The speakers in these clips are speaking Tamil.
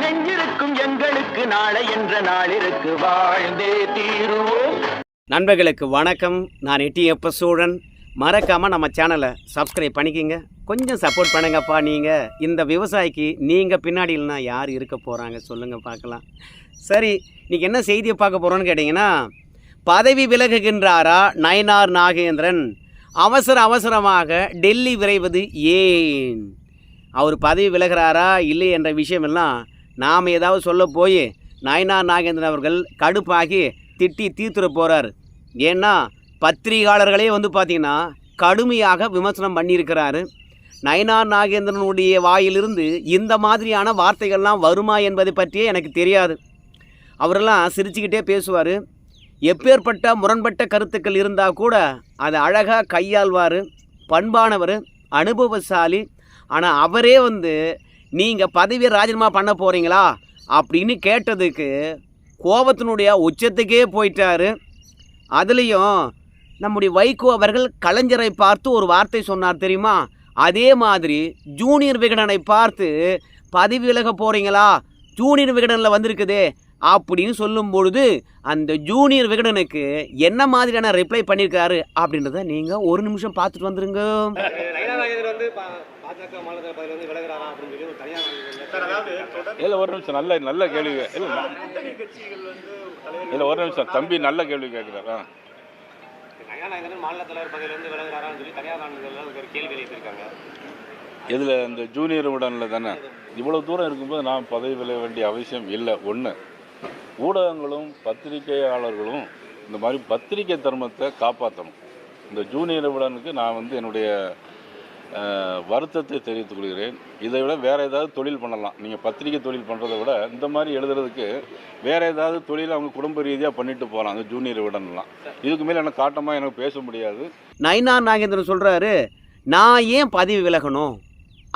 நெஞ்சிருக்கும் எங்களுக்கு நாளை என்ற நாளிற்கு வாழ்ந்தே தீருவோம். நண்பர்களுக்கு வணக்கம். நான் எட்டியப்ப சூழன். மறக்காமல் நம்ம சேனலை சப்ஸ்கிரைப் பண்ணிக்கிங்க. கொஞ்சம் சப்போர்ட் பண்ணுங்கப்பா நீங்கள் இந்த விவசாயிக்கு நீங்கள் பின்னாடி இல்லைனா யார் இருக்க போகிறாங்க சொல்லுங்கள் பார்க்கலாம். சரி இன்றைக்கி என்ன செய்தியை பார்க்க போகிறோன்னு கேட்டிங்கன்னா பதவி விலகுகின்றாரா நயனார் நாகேந்திரன்? அவசர அவசரமாக டெல்லி விரைவது ஏன்? அவர் பதவி விலகிறாரா இல்லை என்ற விஷயமெல்லாம் நாம் ஏதாவது சொல்ல போய் நயனார் நாகேந்திரன் அவர்கள் கடுப்பாகி திட்டி தீர்த்துற போகிறார் ஏன்னா பத்திரிகையாளர்களே வந்து பார்த்திங்கன்னா கடுமையாக விமர்சனம் பண்ணியிருக்கிறாரு. நயனார் நாகேந்திரனுடைய வாயிலிருந்து இந்த மாதிரியான வார்த்தைகள்லாம் வருமா என்பதை பற்றியே எனக்கு தெரியாது. அவரெல்லாம் சிரிச்சுக்கிட்டே பேசுவார். எப்பேற்பட்ட முரண்பட்ட கருத்துக்கள் இருந்தால் கூட அதை அழகாக கையாள்வார். பண்பானவர் அனுபவசாலி ஆனால் அவரே வந்து நீங்கள் பதவியை ராஜினாமா பண்ண போகிறீங்களா அப்படின்னு கேட்டதுக்கு கோபத்தினுடைய உச்சத்துக்கே போயிட்டாரு. அதுலேயும் நம்முடைய வைகோ அவர்கள் கலைஞரை பார்த்து ஒரு வார்த்தை சொன்னார் தெரியுமா? அதே மாதிரி ஜூனியர் விகடனை பார்த்து பதவி விலக போகிறீங்களா ஜூனியர் விகடனில் வந்திருக்குதே அப்படின்னு சொல்லும் பொழுது அந்த ஜூனியர் விகடனுக்கு என்ன மாதிரியான ரிப்ளை பண்ணியிருக்காரு அப்படின்றத நீங்கள் ஒரு நிமிஷம் பார்த்துட்டு வந்துருங்க. பாஜக மாநில பதவியில வந்து விலகுறாரா அப்படின்னு சொல்லி ஒரு தனியார் நிறுவனத்துல- இல்லை ஒரு நிமிஷம். நல்ல நல்ல கேள்வி இல்லை இல்லை ஒரு நிமிஷம். தம்பி நல்ல கேள்வி கேட்குறாரா மாநில தலைவர் பதவியில இருந்து விலகுறாரான்னு சொல்லி தனியார் நிறுவனங்கள்ல ஒரு கேள்வி எழுப்பியிருக்காங்க. இதில் இந்த ஜூனியர் உடனில் தானே? இவ்வளோ தூரம் இருக்கும்போது நான் பதவி விலக வேண்டிய அவசியம் இல்லை. ஒன்று ஊடகங்களும் பத்திரிகையாளர்களும் இந்த மாதிரி பத்திரிகை தர்மத்தை காப்பாற்றணும் இந்த ஜூனியர் உடனுக்கு நான் வந்து என்னுடைய வருத்தத்தை தெரிவித்துக் கொள்கிறேன். இதை விட வேறு ஏதாவது தொழில் பண்ணலாம். நீங்கள் பத்திரிக்கை தொழில் பண்ணுறதை விட இந்த மாதிரி எழுதுறதுக்கு வேறு ஏதாவது தொழில் அவங்க குடும்ப ரீதியாக பண்ணிட்டு போகலாம் அந்த ஜூனியர் உடன்லாம் இதுக்கு மேலே எனக்கு காட்டமாக எனக்கு பேச முடியாது. நைனா நாகேந்திரன் சொல்கிறாரு நான் ஏன் பதவி விலகணும்?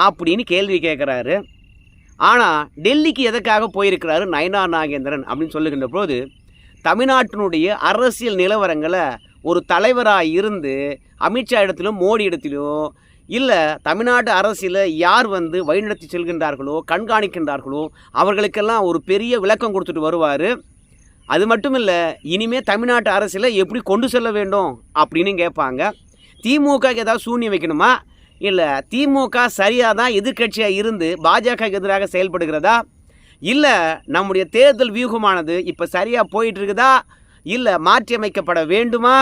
அப்படின்னு கேள்வி கேட்குறாரு. ஆனால் டெல்லிக்கு எதற்காக போயிருக்கிறாரு நயனா நாகேந்திரன் அப்படின்னு சொல்லுகின்ற போது தமிழ்நாட்டினுடைய அரசியல் நிலவரங்களை ஒரு தலைவராக இருந்து அமித்ஷா இடத்திலும் மோடி இடத்திலும் இல்லை தமிழ்நாடு அரசில் யார் வந்து வழிநடத்தி செல்கின்றார்களோ கண்காணிக்கின்றார்களோ அவர்களுக்கெல்லாம் ஒரு பெரிய விளக்கம் கொடுத்துட்டு வருவார். அது மட்டும் இல்லை இனிமே தமிழ்நாட்டு அரசியலை எப்படி கொண்டு செல்ல வேண்டும் அப்படின்னு கேட்பாங்க திமுகக்கு ஏதாவது சூன்யம் வைக்கணுமா? இல்லை திமுக சரியாக தான் எதிர்க்கட்சியாக இருந்து பாஜக எதிராக செயல்படுகிறதா? இல்லை நம்முடைய தேர்தல் வியூகமானது இப்போ சரியாக போயிட்டு இருக்குதா? இல்லை மாற்றியமைக்கப்பட வேண்டுமா?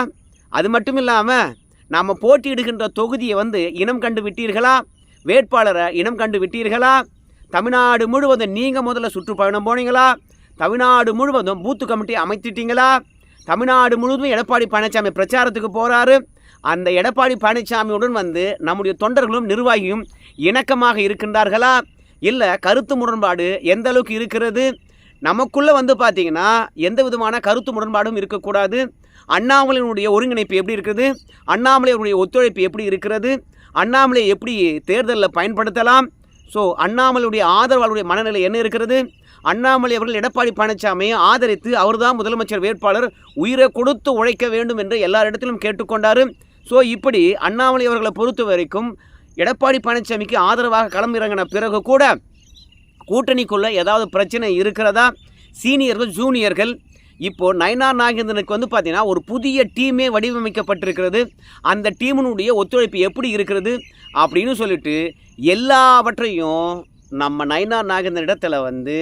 அது மட்டும் இல்லாமல் நாம் போட்டியிடுகின்ற தொகுதியை வந்து இனம் கண்டு விட்டீர்களா? வேட்பாளரை இனம் கண்டு விட்டீர்களா? தமிழ்நாடு முழுவதும் நீங்கள் முதல்ல சுற்றுப்பயணம் போனீங்களா? தமிழ்நாடு முழுவதும் பூத்து கமிட்டி அமைத்துட்டீங்களா? தமிழ்நாடு முழுவதும் எடப்பாடி பழனிசாமி பிரச்சாரத்துக்கு போகிறாரு அந்த எடப்பாடி பழனிசாமியுடன் வந்து நம்முடைய தொண்டர்களும் நிர்வாகியும் இணக்கமாக இருக்கின்றார்களா? இல்லை கருத்து முரண்பாடு எந்த அளவுக்கு இருக்கிறது? நமக்குள்ளே வந்து பார்த்திங்கன்னா எந்த விதமான கருத்து முரண்பாடும் இருக்கக்கூடாது. அண்ணாமலையினுடைய ஒருங்கிணைப்பு எப்படி இருக்குது அண்ணாமலையினுடைய ஒத்துழைப்பு எப்படி இருக்கிறது? அண்ணாமலை எப்படி தேர்தலில் பயன்படுத்தலாம்? ஸோ அண்ணாமலையுடைய ஆதரவாளருடைய மனநிலை என்ன இருக்கிறது? அண்ணாமலை அவர்கள் எடப்பாடி பழனிசாமியை ஆதரித்து அவர்தான் முதலமைச்சர் வேட்பாளர் உயிரை கொடுத்து உழைக்க வேண்டும் என்று எல்லாரிடத்திலும் கேட்டுக்கொண்டார். ஸோ இப்படி அண்ணாமலை அவர்களை பொறுத்த வரைக்கும் எடப்பாடி பழனிசாமிக்கு ஆதரவாக களம் இறங்கின பிறகு கூட கூட்டணிக்குள்ளே ஏதாவது பிரச்சனை இருக்கிறதா? சீனியர்கள் ஜூனியர்கள் இப்போது நயனார் நாகேந்திரனுக்கு வந்து பார்த்தீங்கன்னா ஒரு புதிய டீமே வடிவமைக்கப்பட்டிருக்கிறது. அந்த டீமினுடைய ஒத்துழைப்பு எப்படி இருக்கிறது அப்படின்னு சொல்லிட்டு எல்லாவற்றையும் நம்ம நயனார் நாகேந்திரன் இடத்துல வந்து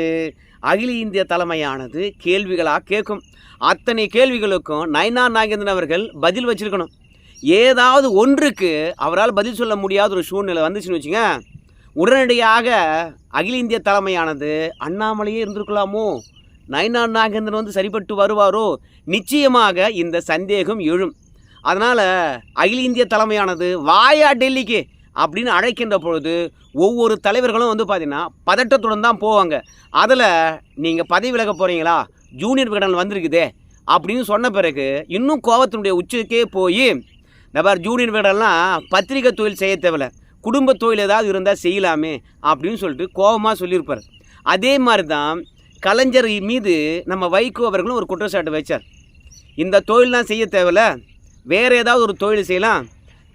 அகில இந்திய தலைமையானது கேள்விகளாக கேட்கும். அத்தனை கேள்விகளுக்கும் நயனார் நாகேந்திரன் அவர்கள் பதில் வச்சிருக்கணும். ஏதாவது ஒன்றுக்கு அவரால் பதில் சொல்ல முடியாத ஒரு சூழ்நிலை வந்துச்சுன்னு வச்சுங்க உடனடியாக அகில இந்திய தலைமையானது அண்ணாமலையே இருந்திருக்கலாமோ? நயனார் நாகேந்திரன் வந்து சரிப்பட்டு வருவாரோ? நிச்சயமாக இந்த சந்தேகம் எழும். அதனால் அகில இந்திய தலைமையானது வாயா டெல்லிக்கு அப்படின்னு அழைக்கின்ற பொழுது ஒவ்வொரு தலைவர்களும் வந்து பார்த்தீங்கன்னா பதட்டத்துடன் தான் போவாங்க. அதில் நீங்கள் பதவி விலக போகிறீங்களா ஜூனியர் விகடன் வந்திருக்குதே அப்படின்னு சொன்ன பிறகு இன்னும் கோவத்தினுடைய உச்சிக்கே போய் இந்த ஜூனியர் விகடன்லாம் பத்திரிக்கை தொழில் செய்ய தேவையில்ல. குடும்ப தொழில் ஏதாவது இருந்தால் செய்யலாமே அப்படின்னு சொல்லிட்டு கோபமாக சொல்லியிருப்பார். அதே மாதிரி தான் கலைஞர் மீது நம்ம வைகோ அவர்களும் ஒரு குற்றச்சாட்டு வச்சார். இந்த தொழிலெலாம் செய்ய தேவையில்ல. வேறு ஏதாவது ஒரு தொழில் செய்யலாம்.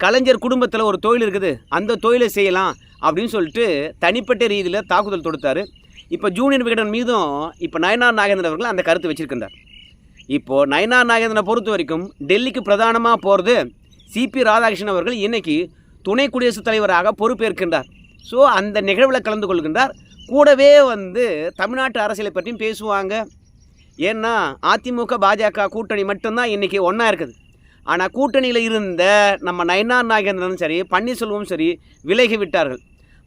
கலைஞர் குடும்பத்தில் ஒரு தொழில் இருக்குது. அந்த தொழிலை செய்யலாம் அப்படின்னு சொல்லிட்டு தனிப்பட்ட ரீதியில் தாக்குதல் தொடுத்தார். இப்போ ஜூனியர் விகடன் மீதும் இப்போ நயனார் நாகேந்திரன் அவர்கள் அந்த கருத்து வச்சுருக்கின்றார். இப்போது நயனார் நாகேந்திரனை பொறுத்த வரைக்கும் டெல்லிக்கு பிரதானமாக போகிறது சிபி ராதாகிருஷ்ணன் அவர்கள். இன்றைக்கி துணை குடியரசுத் தலைவராக பொறுப்பேற்கின்றார். ஸோ அந்த நிகழ்வில் கலந்து கொள்கின்றார். கூடவே வந்து தமிழ்நாட்டு அரசியலை பற்றியும் பேசுவாங்க. ஏன்னா அதிமுக பாஜக கூட்டணி மட்டும்தான் இன்றைக்கி ஒன்றா இருக்குது. ஆனால் கூட்டணியில் இருந்த நம்ம நயனார் நாகேந்திரனும் சரி பன்னீர்செல்வமும் சரி விலகி விட்டார்கள்.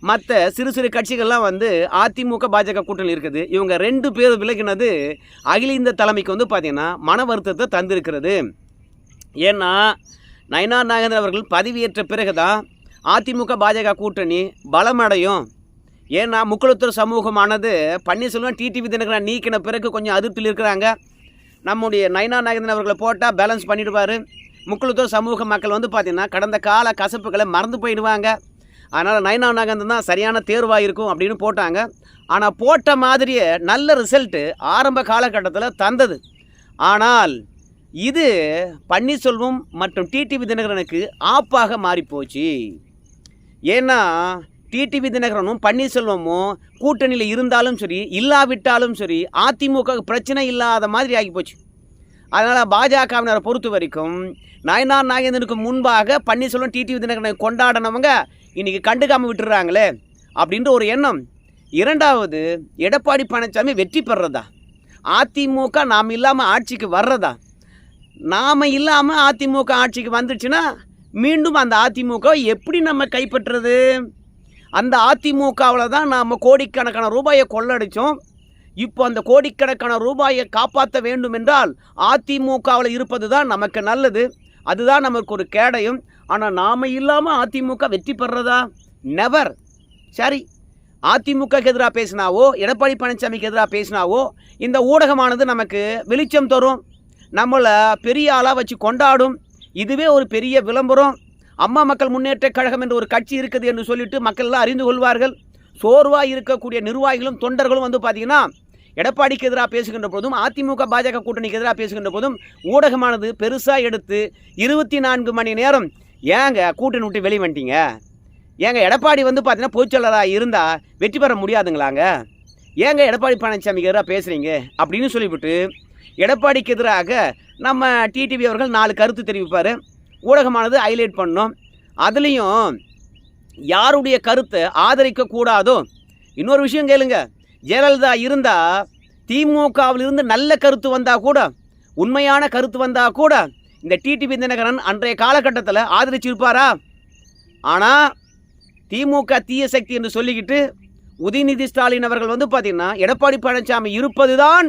மற்ற சிறு சிறு கட்சிகள்லாம் வந்து அதிமுக பாஜக கூட்டணி இருக்குது. இவங்க ரெண்டு பேர் விலகினது அகில இந்த தலைமைக்கு வந்து பார்த்திங்கன்னா மன வருத்தத்தை தந்திருக்கிறது. ஏன்னா நயனார் நாகேந்திரன் அவர்கள் பதவியேற்ற பிறகு தான் அதிமுக பாஜக கூட்டணி பலமடையும். ஏன்னா முக்குளத்தூர் சமூகமானது பன்னீர்செல்வம் டிடிவி தினகரன் நீக்கின பிறகு கொஞ்சம் அதிருப்தியில் இருக்கிறாங்க. நம்முடைய நயனா நாகேந்திரன் அவர்களை போட்டால் பேலன்ஸ் பண்ணிடுவார். முக்குளத்தூர் சமூக மக்கள் வந்து பார்த்திங்கன்னா கடந்த கால கசப்புகளை மறந்து போயிடுவாங்க. அதனால் நயனா நாகேந்திரன் தான் சரியான தேர்வாக இருக்கும் அப்படின்னு போட்டாங்க. ஆனால் போட்ட மாதிரியே நல்ல ரிசல்ட்டு ஆரம்ப காலகட்டத்தில் தந்தது. ஆனால் இது பன்னீர்செல்வம் மற்றும் டிடிவி தினகரனுக்கு ஆப்பாக மாறிப்போச்சு. ஏன்னா டிடிவி தினகரனும் பன்னீர்செல்வமும் கூட்டணியில் இருந்தாலும் சரி இல்லாவிட்டாலும் சரி அதிமுக பிரச்சனை இல்லாத மாதிரி ஆகிப்போச்சு அதனால் பாஜகவினரை பொறுத்த வரைக்கும் நயனார் நாகேந்திரனுக்கு முன்பாக பன்னீர்செல்வம் டிடிவி தினகரனை கொண்டாடினவங்க இன்றைக்கி கண்டுக்காமல் விட்டுறாங்களே அப்படின்ற ஒரு எண்ணம். இரண்டாவது எடப்பாடி பழனிசாமி வெற்றி பெறதா அதிமுக நாம் இல்லாமல் ஆட்சிக்கு வர்றதா? நாம் இல்லாமல் அதிமுக ஆட்சிக்கு வந்துச்சுன்னா மீண்டும் அந்த அதிமுக எப்படி நம்ம கைப்பற்றுறது? அந்த அதிமுகவில் தான் நாம் கோடிக்கணக்கான ரூபாயை கொள்ளடித்தோம் இப்போ அந்த கோடிக்கணக்கான ரூபாயை காப்பாற்ற வேண்டும் என்றால் அதிமுகவில் இருப்பது தான் நமக்கு நல்லது. அதுதான் நமக்கு ஒரு கேடையும். ஆனால் நாம் இல்லாமல் அதிமுக வெற்றி பெறதா நெவர் சரி. அதிமுகக்கு எதிராக பேசினாவோ? எடப்பாடி பழனிசாமிக்கு எதிராக பேசினாவோ? இந்த ஊடகமானது நமக்கு வெளிச்சம் தரும். நம்மளை பெரிய ஆளாக வச்சு கொண்டாடும். இதுவே ஒரு பெரிய விளம்பரம். அம்மா மக்கள் முன்னேற்ற கழகம் என்ற ஒரு கட்சி இருக்குது என்று சொல்லிட்டு மக்கள் எல்லாம் அறிந்து கொள்வார்கள். சோர்வாக இருக்கக்கூடிய நிர்வாகிகளும் தொண்டர்களும் வந்து பார்த்தீங்கன்னா எடப்பாடிக்கு எதிராக பேசுகின்ற போதும் அதிமுக பாஜக கூட்டணிக்கு எதிராக பேசுகின்ற போதும் ஊடகமானது பெருசாக எடுத்து இருபத்தி நான்கு மணி நேரம் ஏங்க கூட்டணி விட்டு வெளியே வந்துட்டீங்க? ஏங்க எடப்பாடி வந்து பார்த்தீங்கன்னா பொதுச்செயலராக இருந்தால் வெற்றி பெற முடியாதுங்களாங்க? ஏங்க எடப்பாடி பழனிசாமிக்கு எதிராக பேசுகிறீங்க அப்படின்னு சொல்லிவிட்டு எடப்பாடிக்கு எதிராக நம்ம டிடிவி அவர்கள் நாலு கருத்து தெரிவிப்பார். ஊடகமானது ஹைலைட் பண்ணும். அதுலேயும் யாருடைய கருத்தை ஆதரிக்க கூடாதோ இன்னொரு விஷயம் கேளுங்க. ஜெயலலிதா இருந்தால் திமுகவிலிருந்து நல்ல கருத்து வந்தால் கூட உண்மையான கருத்து வந்தால் கூட இந்த டிடிவி தினகரன் அன்றைய காலகட்டத்தில் ஆதரிச்சிருப்பாரா? ஆனால் திமுக தீய சக்தி என்று சொல்லிக்கிட்டு உதயநிதி ஸ்டாலின் அவர்கள் வந்து பார்த்திங்கன்னா எடப்பாடி பழனிசாமி இருப்பது தான்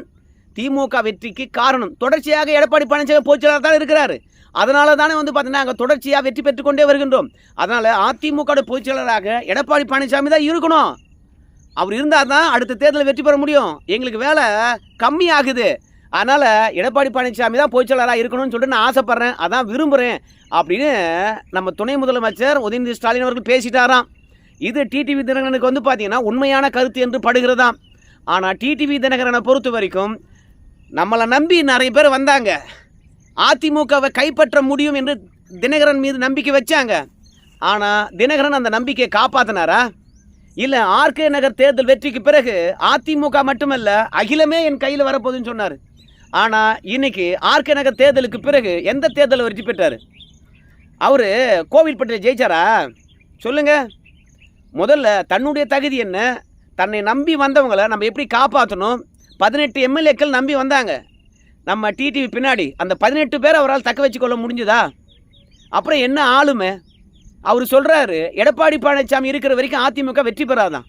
திமுக வெற்றிக்கு காரணம். தொடர்ச்சியாக எடப்பாடி பழனிசாமி போச்சலாக தான் இருக்கிறாரு. அதனால தானே வந்து பார்த்தீங்கன்னா அங்கே தொடர்ச்சியாக வெற்றி பெற்றுக்கொண்டே வருகின்றோம். அதனால் அதிமுக பொதுச்செயலராக எடப்பாடி பழனிசாமி தான் இருக்கணும். அவர் இருந்தால் தான் அடுத்த தேர்தலில் வெற்றி பெற முடியும். எங்களுக்கு வேலை கம்மியாகுது. அதனால் எடப்பாடி பழனிசாமி தான் பொதுச்செயலராக இருக்கணும்னு சொல்லிட்டு நான் ஆசைப்பட்றேன். அதான் விரும்புகிறேன் அப்படின்னு நம்ம துணை முதலமைச்சர் உதயநிதி ஸ்டாலின் அவர்கள் பேசிட்டாராம். இது டிடிவி தினகரனுக்கு வந்து பார்த்தீங்கன்னா உண்மையான கருத்து என்று படுகிறதாம். ஆனால் டிடிவி தினகரனை பொறுத்த வரைக்கும் நம்மளை நம்பி நிறைய பேர் வந்தாங்க. அதிமுகவை கைப்பற்ற முடியும் என்று தினகரன் மீது நம்பிக்கை வச்சாங்க. ஆனால் தினகரன் அந்த நம்பிக்கையை காப்பாற்றினாரா இல்லை ஆர்கே நகர் தேர்தல் வெற்றிக்கு பிறகு அதிமுக மட்டுமல்ல அகிலமே என் கையில் வரப்போகுதுன்னு சொன்னார். ஆனால் இன்னைக்கு ஆர்கே நகர் தேர்தலுக்கு பிறகு எந்த தேர்தலில் வெற்றி பெற்றார்? அவர் கோவில்பட்டியில் ஜெயிச்சாரா? சொல்லுங்க. முதல்ல தன்னுடைய தகுதி என்ன? தன்னை நம்பி வந்தவங்களை நம்ம எப்படி காப்பாற்றணும் பதினெட்டு எம்எல்ஏக்கள் நம்பி வந்தாங்க. நம்ம டிடிவி பின்னாடி அந்த பதினெட்டு பேர் அவரால் தக்க வச்சுக்கொள்ள முடிஞ்சுதா? அப்புறம் என்ன ஆளுமே? அவர் சொல்கிறாரு எடப்பாடி பழனிசாமி இருக்கிற வரைக்கும் அதிமுக வெற்றி பெறாதான்.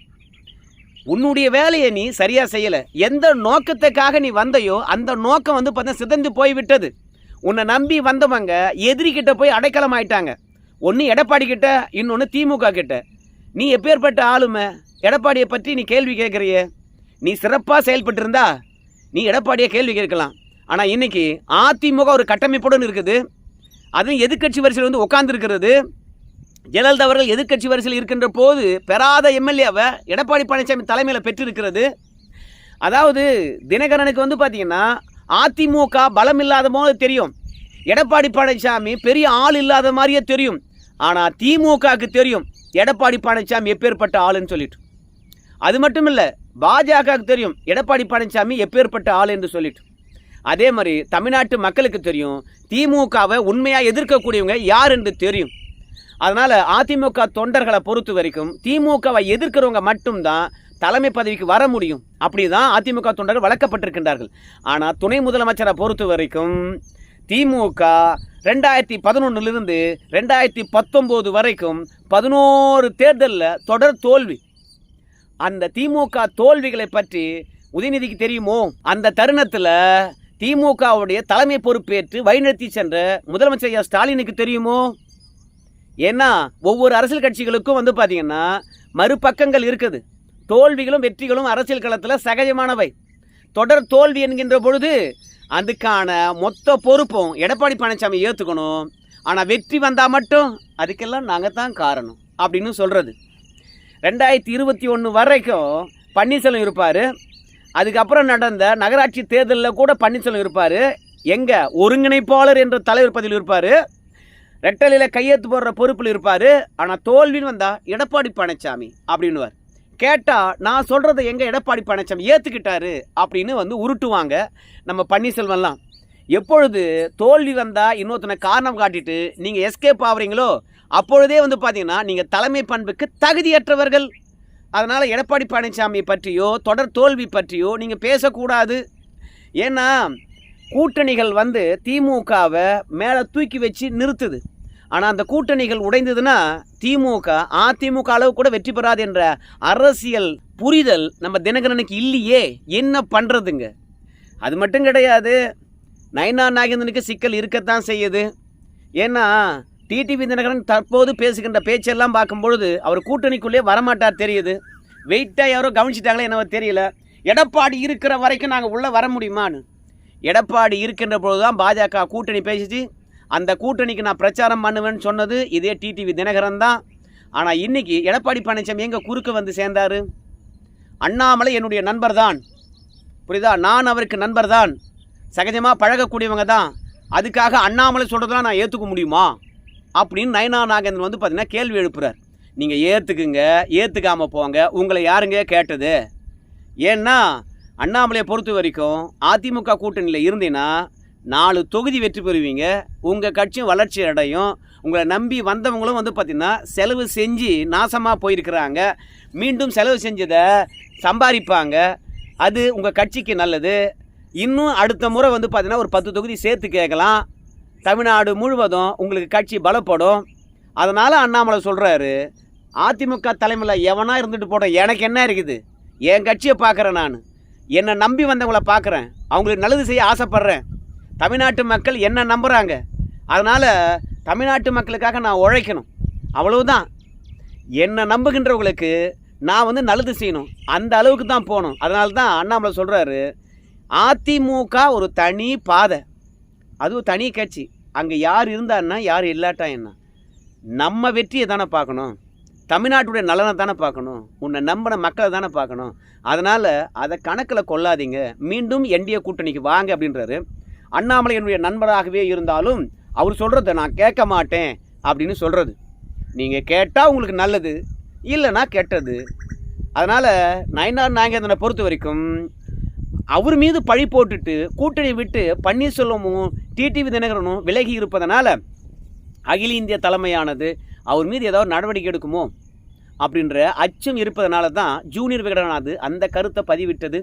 உன்னுடைய வேலையை நீ சரியாக செய்யலை. எந்த நோக்கத்துக்காக நீ வந்தையோ அந்த நோக்கம் வந்து பார்த்தா சிதந்து போய்விட்டது. உன்னை நம்பி வந்தவங்க எதிரிக்கிட்ட போய் அடைக்கலம் ஆயிட்டாங்க. ஒன்று எடப்பாடி கிட்ட இன்னொன்று திமுக கிட்ட. நீ எப்பேற்பட்ட ஆளுமை? எடப்பாடியை பற்றி நீ கேள்வி கேட்குறியே? நீ சிறப்பாக செயல்பட்டிருந்தா நீ எடப்பாடியை கேள்வி கேட்கலாம். ஆனால் இன்றைக்கி அதிமுக ஒரு கட்டமைப்புடன் இருக்குது அதுவும் எதிர்க்கட்சி வரிசையில் வந்து உட்காந்துருக்கிறது ஜெயலலிதா அவர்கள் எதிர்க்கட்சி வரிசையில் இருக்கின்ற போது பெறாத எம்எல்ஏவை எடப்பாடி பழனிசாமி தலைமையில் பெற்றிருக்கிறது. அதாவது தினகரனுக்கு வந்து பார்த்திங்கன்னா அதிமுக பலம் இல்லாத போது தெரியும். எடப்பாடி பழனிசாமி பெரிய ஆள் இல்லாத மாதிரியே தெரியும். ஆனால் திமுகவுக்கு தெரியும். எடப்பாடி பழனிசாமி எப்பேற்பட்ட ஆளுன்னு சொல்லிட்டு. அது மட்டும் இல்லை பாஜகவுக்கு தெரியும். எடப்பாடி பழனிசாமி எப்பேற்பட்ட ஆள் என்று சொல்லிட்டு. அதே மாதிரி தமிழ்நாட்டு மக்களுக்கு தெரியும் திமுகவை உண்மையாக எதிர்க்கக்கூடியவங்க யார் என்று தெரியும். அதனால் அதிமுக தொண்டர்களை பொறுத்த வரைக்கும் திமுகவை எதிர்க்கிறவங்க மட்டும்தான் தலைமை பதவிக்கு வர முடியும். அப்படி தான் அதிமுக தொண்டர்கள் வளர்க்கப்பட்டிருக்கின்றார்கள். ஆனால் துணை முதலமைச்சரை பொறுத்த வரைக்கும் திமுக ரெண்டாயிரத்தி பதினொன்னுலேருந்து ரெண்டாயிரத்தி பத்தொம்போது வரைக்கும் பதினோரு தேர்தலில் தொடர் தோல்வி. அந்த திமுக தோல்விகளை பற்றி உதயநிதிக்கு தெரியுமோ? அந்த தருணத்தில் திமுகவுடைய தலைமை பொறுப்பேற்று வழிநடத்தி சென்ற முதலமைச்சர் ஐயா ஸ்டாலினுக்கு தெரியுமோ? ஏன்னா ஒவ்வொரு அரசியல் கட்சிகளுக்கும் வந்து பார்த்தீங்கன்னா மறுபக்கங்கள் இருக்குது. தோல்விகளும் வெற்றிகளும் அரசியல் களத்தில் சகஜமானவை. தொடர் தோல்வி என்கின்ற பொழுது அதுக்கான மொத்த பொறுப்பும் எடப்பாடி பழனிசாமி ஏற்றுக்கணும் ஆனால் வெற்றி வந்தால் மட்டும் அதுக்கெல்லாம் நாங்கள் தான் காரணம் அப்படின்னு சொல்கிறது ரெண்டாயிரத்தி இருபத்தி ஒன்று வரைக்கும் பன்னீர்செல்வம் இருப்பார். அதுக்கப்புறம் நடந்த நகராட்சி தேர்தலில் கூட பன்னீர்செல்வம் இருப்பார். எங்கே? ஒருங்கிணைப்பாளர் என்ற தலைவர் பதவியில் இருப்பார். ரெட்டலையில் கையெழுத்து போடுற பொறுப்பில் இருப்பார். ஆனால் தோல்வின்னு வந்தால் எடப்பாடி பழனிசாமி அப்படின்னுவார். கேட்டால் நான் சொல்கிறத எங்கே எடப்பாடி பழனிசாமி ஏற்றுக்கிட்டாரு அப்படின்னு வந்து உருட்டுவாங்க நம்ம பன்னீர்செல்வம்லாம். எப்பொழுது தோல்வி வந்தால் இன்னொருத்தனை காரணம் காட்டிட்டு நீங்கள் எஸ்கேப் ஆகுறீங்களோ அப்பொழுதே வந்து பார்த்தீங்கன்னா நீங்கள் தலைமை பண்புக்கு தகுதியற்றவர்கள். அதனால் எடப்பாடி பழனிசாமி பற்றியோ தொடர் தோல்வி பற்றியோ நீங்கள் பேசக்கூடாது. ஏன்னா கூட்டணிகள் வந்து திமுகவை மேலே தூக்கி வச்சு நிறுத்துது. ஆனால் அந்த கூட்டணிகள் உடைந்ததுன்னா திமுக அதிமுக அளவு கூட வெற்றி பெறாது என்ற அரசியல் புரிதல் நம்ம தினகரனுக்கு இல்லையே. என்ன பண்ணுறதுங்க அது மட்டும் கிடையாது. நயனா நாகேந்திரனுக்கு சிக்கல் இருக்கத்தான் செய்யுது. ஏன்னா டிடிவி தினகரன் தற்போது பேசுகின்ற பேச்செல்லாம் பார்க்கும்பொழுது அவர் கூட்டணிக்குள்ளே வரமாட்டார் தெரியுது. வெயிட்டாக யாரோ கவனிச்சிட்டாங்களே என்னவோ தெரியல. எடப்பாடி இருக்கிற வரைக்கும் நாங்கள் உள்ளே வர முடியுமான்னு. எடப்பாடி இருக்கின்ற பொழுது தான் பாஜக கூட்டணி பேசிச்சு. அந்த கூட்டணிக்கு நான் பிரச்சாரம் பண்ணுவேன்னு சொன்னது இதே டிடிவி தினகரன் தான். ஆனால் இன்றைக்கி எடப்பாடி பழனிசாமி எங்கே குறுக்க வந்து சேர்ந்தாரு? அண்ணாமலை என்னுடைய நண்பர் தான் புரியுதா? நான் அவருக்கு நண்பர் தான் சகஜமாக பழகக்கூடியவங்க தான். அதுக்காக அண்ணாமலை சொல்கிறதெல்லாம் நான் ஏற்றுக்க முடியுமா? அப்படின்னு நயனா நாகேந்திரன் வந்து பார்த்தீங்கன்னா கேள்வி எழுப்புறார். நீங்கள் ஏற்றுக்குங்க ஏற்றுக்காமல் போங்க. உங்களை யாருங்க கேட்டது? ஏன்னா அண்ணாமலையை பொறுத்த வரைக்கும் அதிமுக கூட்டணியில் இருந்தீங்கன்னா நாலு தொகுதி வெற்றி பெறுவீங்க. உங்கள் கட்சியும் வளர்ச்சி அடையும். உங்களை நம்பி வந்தவங்களும் வந்து பார்த்திங்கன்னா செலவு செஞ்சு நாசமாக போயிருக்கிறாங்க. மீண்டும் செலவு செஞ்சதை சம்பாதிப்பாங்க. அது உங்கள் கட்சிக்கு நல்லது. இன்னும் அடுத்த முறை வந்து பார்த்திங்கன்னா ஒரு பத்து தொகுதி சேர்த்து கேட்கலாம். தமிழ்நாடு முழுவதும் உங்களுக்கு கட்சி பலப்படும். அதனால் அண்ணாமலை சொல்கிறாரு அதிமுக தலைமையில் எவனா இருந்துட்டு போட எனக்கு என்ன இருக்குது? என் கட்சியை பார்க்குறேன் நான். என்னை நம்பி வந்தவங்கள பார்க்குறேன். அவங்களுக்கு நல்லது செய்ய ஆசைப்பட்றேன். தமிழ்நாட்டு மக்கள் என்ன நம்புகிறாங்க அதனால் தமிழ்நாட்டு மக்களுக்காக நான் உழைக்கணும். அவ்வளவுதான். என்னை நம்புகின்றவங்களுக்கு நான் வந்து நல்லது செய்யணும். அந்த அளவுக்கு தான் போகணும். அதனால தான் அண்ணாமலை சொல்கிறாரு அதிமுக ஒரு தனி பாதை. அதுவும் தனி கட்சி. அங்கே யார் இருந்தான்னா யார் இல்லாட்டா என்ன? நம்ம வெற்றியை தானே பார்க்கணும். தமிழ்நாட்டுடைய நலனை தானே பார்க்கணும். உன்னை நம்பின மக்களை தானே பார்க்கணும். அதனால் அதை கணக்கில் கொள்ளாதீங்க. மீண்டும் என்டிஏ கூட்டணிக்கு வாங்க அப்படின்றாரு. அண்ணாமலை என்னுடைய நண்பராகவே இருந்தாலும் அவர் சொல்கிறத நான் கேட்க மாட்டேன் அப்படின்னு சொல்கிறது நீங்கள் கேட்டால் உங்களுக்கு நல்லது இல்லைன்னா கெட்டது. அதனால் நயனார் நாகேந்திரனை பொறுத்த வரைக்கும் அவர் மீது பழி போட்டுட்டு கூட்டணி விட்டு பன்னீர்செல்வமும் டிடிவி தினகரனும் விலகி இருப்பதனால அகில இந்திய தலைமையானது அவர் மீது ஏதாவது நடவடிக்கை எடுக்குமோ அப்படின்ற அச்சம் இருப்பதனால தான் ஜூனியர் விகடனானது அந்த கருத்தை பதிவிட்டது.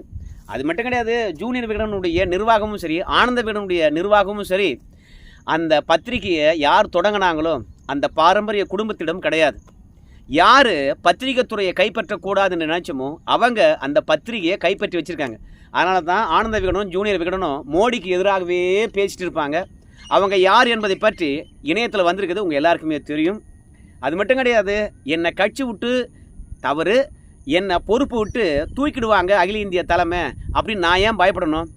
அது மட்டும் கிடையாது ஜூனியர் விகடனுடைய நிர்வாகமும் சரி ஆனந்த விகடனுடைய நிர்வாகமும் சரி அந்த பத்திரிகையை யார் தொடங்கினாங்களோ அந்த பாரம்பரிய குடும்பத்திடம் கிடையாது. யார் பத்திரிகை துறையை கைப்பற்றக்கூடாதுன்னு நினச்சோமோ அவங்க அந்த பத்திரிகையை கைப்பற்றி வச்சுருக்காங்க. அதனால தான் ஆனந்த விகடனும் ஜூனியர் விகடனும் மோடிக்கு எதிராகவே பேசிட்டு இருப்பாங்க. அவங்க யார் என்பதை பற்றி இணையத்தில் வந்திருக்குது உங்கள் எல்லாருக்குமே தெரியும். அது மட்டும் கிடையாது என்னை கட்சி விட்டு தவறு என்னை பொறுப்பு விட்டு தூக்கிடுவாங்க அகில இந்திய தலைமை அப்படின்னு நான் ஏன் பயப்படணும்?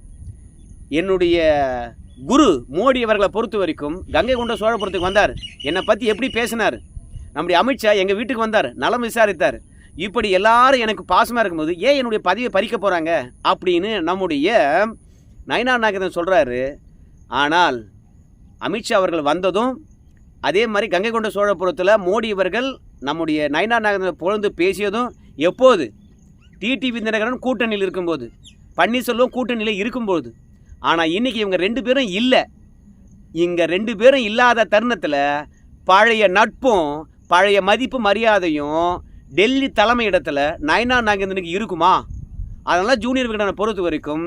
என்னுடைய குரு மோடி அவர்களை பொறுத்த வரைக்கும் கங்கை கொண்ட சோழபுரத்துக்கு வந்தார். என்னை பற்றி எப்படி பேசினார்? நம்முடைய அமித்ஷா எங்கள் வீட்டுக்கு வந்தார். நலம் விசாரித்தார். இப்படி எல்லாரும் எனக்கு பாசமாக இருக்கும்போது ஏன் என்னுடைய பதிவை பறிக்க போகிறாங்க அப்படின்னு நம்முடைய நயனா நாயகன் சொல்கிறாரு ஆனால் அமித்ஷா அவர்கள் வந்ததும் அதே மாதிரி கங்கை கொண்ட சோழபுரத்தில் மோடி அவர்கள் நம்முடைய நயனா நாயகன் புகழ்ந்து பேசியதும் எப்போது? டிடிவி தினகரன் கூட்டணியில் இருக்கும்போது பன்னீர்செல்வம் கூட்டணியில் இருக்கும்போது. ஆனால் இன்றைக்கி இவங்க ரெண்டு பேரும் இல்லை. இங்கே ரெண்டு பேரும் இல்லாத தருணத்தில் பழைய நட்பும் பழைய மதிப்பு மரியாதையும் டெல்லி தலைமையிடத்தில் நயனா நாகேந்திரனுக்கு இருக்குமா? அதனால் ஜூனியர் விகடனை பொறுத்த வரைக்கும்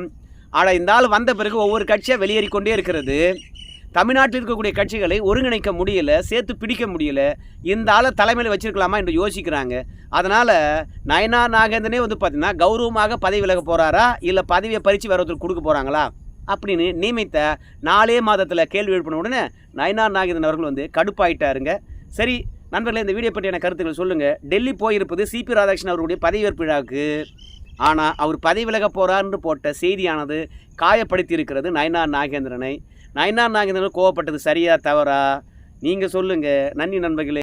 ஆனால் இந்த ஆள் வந்த பிறகு ஒவ்வொரு கட்சியாக வெளியேறிக்கொண்டே இருக்கிறது. தமிழ்நாட்டில் இருக்கக்கூடிய கட்சிகளை ஒருங்கிணைக்க முடியல சேர்த்து பிடிக்க முடியல இந்த ஆளை தலைமையில் வச்சிருக்கலாமா என்று யோசிக்கிறாங்க. அதனால் நயனா நாகேந்திரனே வந்து பார்த்திங்கன்னா கௌரவமாக பதவி விலக போகிறாரா இல்லை பதவியை பறித்து வேறு ஒருத்தர் கொடுக்க போகிறாங்களா அப்படின்னு நியமித்த நாலே மாதத்தில் கேள்வி எழுப்பின உடனே நயனா நாகேந்திரன் அவர்கள் வந்து கடுப்பாயிட்டாருங்க. சரி நண்பர்களே இந்த வீடியோ பற்றியான கருத்துக்கள் சொல்லுங்கள் டெல்லி போயிருப்பது சிபி ராதாகிருஷ்ணன் அவருடைய பதவியேற்பு விழாவுக்கு ஆனால் அவர் பதவி விலக போகிறார்னு போட்ட செய்தியானது காயப்படுத்தி இருக்கிறது நயனார் நாகேந்திரனை. நயனார் நாகேந்திரன் கோவப்பட்டது சரியா தவறா? நீங்கள் சொல்லுங்கள் நன்றி நண்பர்களே.